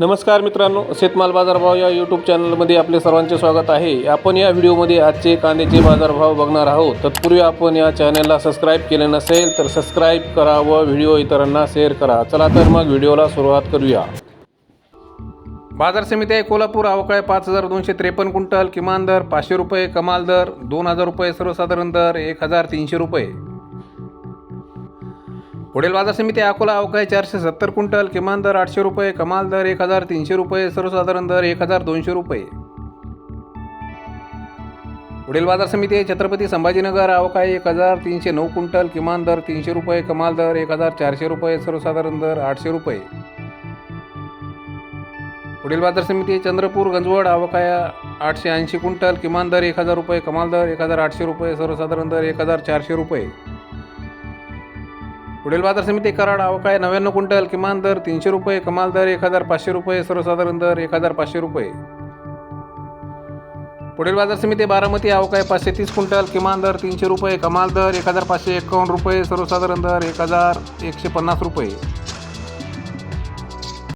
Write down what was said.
नमस्कार मित्रांनो शेतमाल बाजारभाव या यूट्यूब चॅनलमध्ये आपले सर्वांचे स्वागत आहे. आपण या व्हिडिओमध्ये आजचे कांद्याचे बाजारभाव बघणार आहोत. तत्पूर्वी आपण या चॅनलला सबस्क्राईब केले नसेल तर सबस्क्राईब करा व व्हिडिओ इतरांना शेअर करा. चला तर मग व्हिडिओला सुरुवात करूया. बाजार समिती आहे कोल्हापूर अवकाळी पाच हजार दोनशे त्रेपन्न क्विंटल किमान दर पाचशे रुपये कमाल दर दोन हजार रुपये सर्वसाधारण दर एक हजार तीनशे रुपये. पुढील बाजार समिती अकोला अवकाळी चारशे सत्तर क्विंटल किमान दर आठशे रुपये कमाल दर एक हजार तीनशे रुपये सर्वसाधारण दर एक हजार दोनशे रुपये. पुढील बाजार समिती छत्रपती संभाजीनगर अवकाळी एक हजार तीनशे नऊ क्विंटल किमान दर तीनशे रुपये कमाल दर एक हजार चारशे रुपये सर्वसाधारण दर आठशे रुपये. पुढील बाजार समिती चंद्रपूर गंजवड अवकाया आठशे ऐंशी क्विंटल किमान दर एक हजार रुपये कमाल दर एक हजार आठशे रुपये सर्वसाधारण दर एक हजार चारशे रुपये. पुढील बाजार समिती कराड अवकाळी नव्याण्णव क्विंटल किमान दर तीनशे रुपये कमाल दर एक हजार पाचशे रुपये सर्वसाधारण दर एक हजार पाचशे रुपये. पुढील बाजार समिती बारामती अवकाय पाचशे तीस क्विंटल किमान दर तीनशे रुपये कमाल दर एक हजार पाचशे एकावन्न रुपये सर्वसाधारण दर एक हजार एकशे पन्नास रुपये.